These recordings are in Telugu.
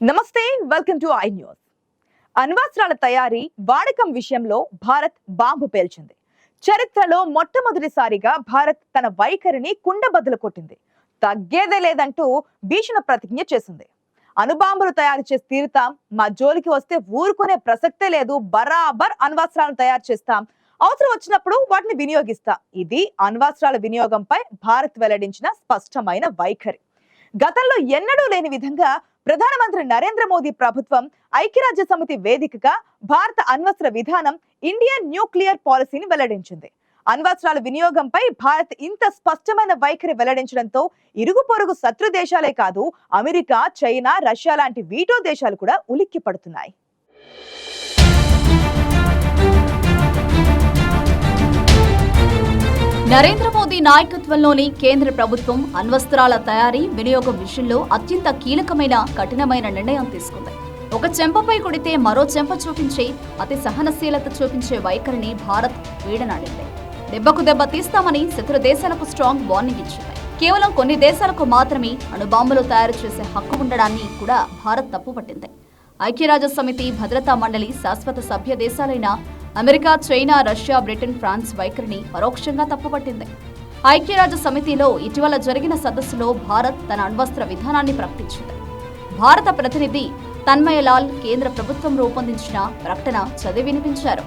నమస్తే వెల్కమ్ టు ఐ న్యూస్. అణ్వస్త్రాల తయారీ వాడకం విషయంలో భారత్ బాంబు పేల్చింది. చరిత్రలో మొట్టమొదటిసారిగా భారత్ తన వైఖరిని కుండబద్దలు కొట్టింది. తగ్గేదే లేదంటూ భీషణ ప్రతిజ్ఞ చేసింది. అణుబాంబులు తయారు చేసి తీరుతాం మా జోలికి వస్తే ఊరుకునే ప్రసక్తే లేదు బరాబర్ అణ్వాస్త్రాలను తయారు చేస్తాం. అవసరం వచ్చినప్పుడు వాటిని వినియోగిస్తాం. ఇది అణ్వస్త్రాల వినియోగంపై భారత్ వెల్లడించిన స్పష్టమైన వైఖరి. గతంలో ఎన్నడూ లేని విధంగా ప్రధానమంత్రి నరేంద్ర మోదీ ప్రభుత్వం ఐక్యరాజ్య సమితి వేదికగా భారత అణ్వస్త్ర విధానం ఇండియన్ న్యూక్లియర్ పాలసీని వెల్లడించింది. అణ్వస్త్రాల వినియోగంపై భారత్ ఇంత స్పష్టమైన వైఖరి వెల్లడించడంతో ఇరుగు పొరుగు శత్రు దేశాలే కాదు అమెరికా చైనా రష్యా లాంటి వీటో దేశాలు కూడా ఉలిక్కి పడుతున్నాయి నరేంద్ర నాయకత్వంలోని కేంద్ర ప్రభుత్వం అణ్వస్త్రాల తయారీ వినియోగం విషయంలో అత్యంత కీలకమైన కఠినమైన నిర్ణయం తీసుకుంది. ఒక చెంపపై కొడితే మరో చెంప చూపించి అతి సహనశీలత చూపించే వైఖరిని భారత్ వీడనాడింది. దెబ్బకు దెబ్బ తీస్తామని శత్రు దేశాలకు స్ట్రాంగ్ వార్నింగ్ ఇచ్చింది. కేవలం కొన్ని దేశాలకు మాత్రమే అణుబాంబులు తయారు చేసే హక్కు ఉండడాన్ని కూడా భారత్ తప్పుపట్టింది. ఐక్యరాజ్య సమితి భద్రతా మండలి శాశ్వత సభ్య దేశాలైన America China Russia Britain France వైఖరిని పరోక్షంగా తప్పుపట్టింది. ఐక్యరాజ్య సమితిలో ఇటీవల జరిగిన సదస్సులో భారత్ తన అణ్వస్త్ర విధానాన్ని ప్రకటించింది. భారత ప్రతినిధి తన్మయలాల్ కేంద్ర ప్రభుత్వం రూపొందించిన ప్రకటన చదివి వినిపించారు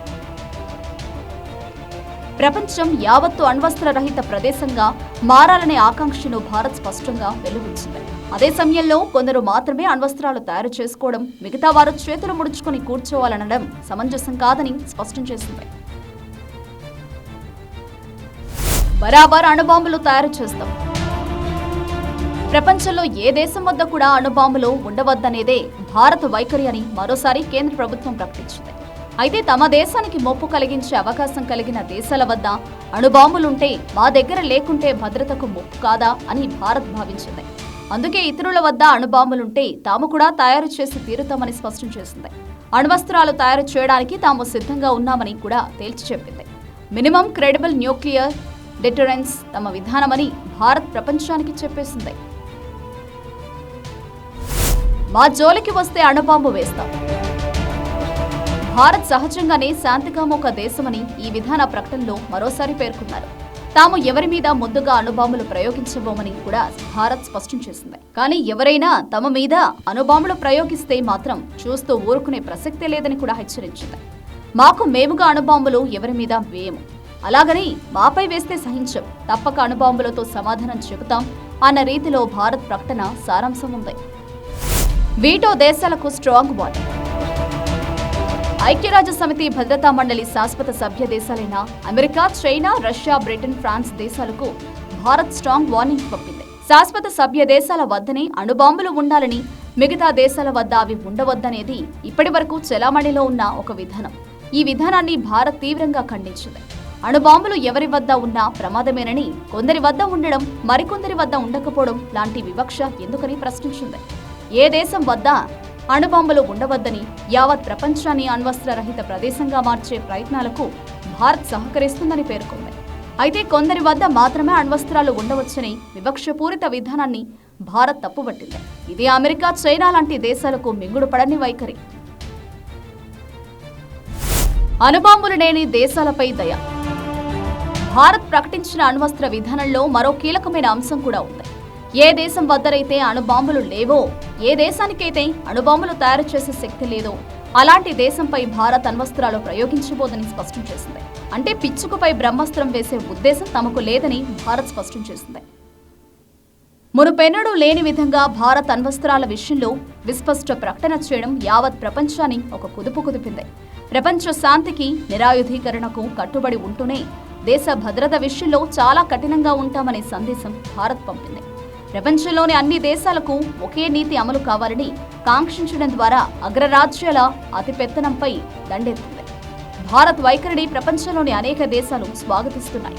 ప్రపంచం యావత్తు అణ్వస్త్ర రహిత ప్రదేశంగా మారాలనే ఆకాంక్షను భారత్ స్పష్టంగా వెలువరించింది. అదే సమయంలో కొందరు మాత్రమే అణ్వస్త్రాలు తయారు చేసుకోవడం మిగతా వారు చేతులు ముడుచుకొని కూర్చోవాలనడం సమంజసం కాదని స్పష్టం చేసింది. బరాబర్ అణుబాంబులు తయారు చేస్తాం. ప్రపంచంలో ఏ దేశం వద్ద కూడా అణుబాంబులు ఉండవద్దనేదే భారత్ వైఖరి అని మరోసారి కేంద్ర ప్రభుత్వం ప్రకటించింది. అయితే తమ దేశానికి మొప్పు కలిగించే అవకాశం కలిగిన దేశాల వద్ద అణుబాంబులుంటే మా దగ్గర లేకుంటే భద్రతకు ముప్పు కాదా అని భారత్ భావించింది. అందుకే ఇతరుల వద్ద అణుబాంబులుంటే తాము కూడా తయారు చేసి తీరుతామని స్పష్టం చేసింది. అణువస్త్రాలు తయారు చేయడానికి తాము సిద్ధంగా ఉన్నామని కూడా తేల్చి చెప్పింది. మినిమం క్రెడిబుల్ న్యూక్లియర్ డిటరెన్స్ తమ విధానమని భారత్ ప్రపంచానికి చెప్పేసింది. మా జోలికి వస్తే అణుబాంబు వేస్తాం. భారత్ సహజంగానే శాంతికామోక దేశమని ఈ విధాన ప్రకటనలో మరోసారి పేర్కొన్నారు. తాము ఎవరి మీద ముందుగా అణుబాంబులు ప్రయోగించబోమని కూడా భారత్ స్పష్టం చేసింది. కానీ ఎవరైనా తమ మీద అణుబాంబులు ప్రయోగిస్తే మాత్రం చూస్తూ ఊరుకునే ప్రసక్తే లేదని కూడా హెచ్చరించింది. మాకు మేముగా అణుబాంబులు ఎవరి మీద వేయము. అలాగని మాపై వేస్తే సహించం. తప్పక అణుబాంబులతో సమాధానం చెబుతాం అన్న రీతిలో భారత్ ప్రకటన సారాంశం ఉంది. వీటో దేశాలకు స్ట్రాంగ్ వార్నింగ్. ఐక్యరాజ్య సమితి భద్రతా మండలి శాశ్వత సభ్య దేశాలైన America China Russia Britain France దేశాలకు భారత్ స్ట్రాంగ్ వార్నింగ్ పంపింది. శాశ్వత సభ్య దేశాల వద్దనే అణుబాంబులు ఉండాలని మిగతా దేశాల వద్ద అవి ఉండవద్దనేది ఇప్పటి వరకు చెలామణిలో ఉన్న ఒక విధానం. ఈ విధానాన్ని భారత్ తీవ్రంగా ఖండించింది. అణుబాంబులు ఎవరి వద్ద ఉన్నా ప్రమాదమేనని కొందరి వద్ద ఉండడం మరికొందరి వద్ద ఉండకపోవడం లాంటి వివక్ష ఎందుకని ప్రశ్నించింది. ఏ దేశం వద్ద అణుబాంబులు ఉండవద్దని యావత్ ప్రపంచాన్ని అణ్వస్త్రరహిత ప్రదేశంగా మార్చే ప్రయత్నాలకు భారత్ సహకరిస్తుందని పేర్కొంది. అయితే కొందరి వద్ద మాత్రమే అణ్వస్త్రాలు ఉండవచ్చని వివక్షపూరిత విధానాన్ని భారత్ తప్పుపట్టింది ఇది అమెరికా చైనా లాంటి దేశాలకు మింగుడు పడని వైఖరి అణుబాంబులు లేని దేశాలపై దయ. భారత్ ప్రకటించిన అణ్వస్త్ర విధానంలో మరో కీలకమైన అంశం కూడా ఉంది. ఏ దేశం వద్దరైతే అణుబాంబులు లేవో ఏ దేశానికైతే అణుబాంబులు తయారు చేసే శక్తి లేదో అలాంటి దేశంపై భారత్ అణ్వస్త్రాలు ప్రయోగించబోదని స్పష్టం చేసింది. అంటే పిచ్చుకుపై బ్రహ్మాస్త్రం వేసే ఉద్దేశం తమకు లేదని భారత్ స్పష్టం చేసింది. మునుపెన్నడూ లేని విధంగా భారత్ అణ్వస్త్రాల విషయంలో విస్పష్ట ప్రకటన చేయడం యావత్ ప్రపంచాన్ని ఒక కుదుపు కుదిపింది. ప్రపంచ శాంతికి నిరాయుధీకరణకు కట్టుబడి ఉంటూనే దేశ భద్రత విషయంలో చాలా కఠినంగా ఉంటామనే సందేశం భారత్ పంపింది. ప్రపంచంలోని అన్ని దేశాలకు ఒకే నీతి అమలు కావాలని కాంక్షించడం ద్వారా అగ్రరాజ్యాల అతిపెత్తనంపై దండెత్తింది. భారత్ వైఖరిని ప్రపంచంలోని అనేక దేశాలు స్వాగతిస్తున్నాయి.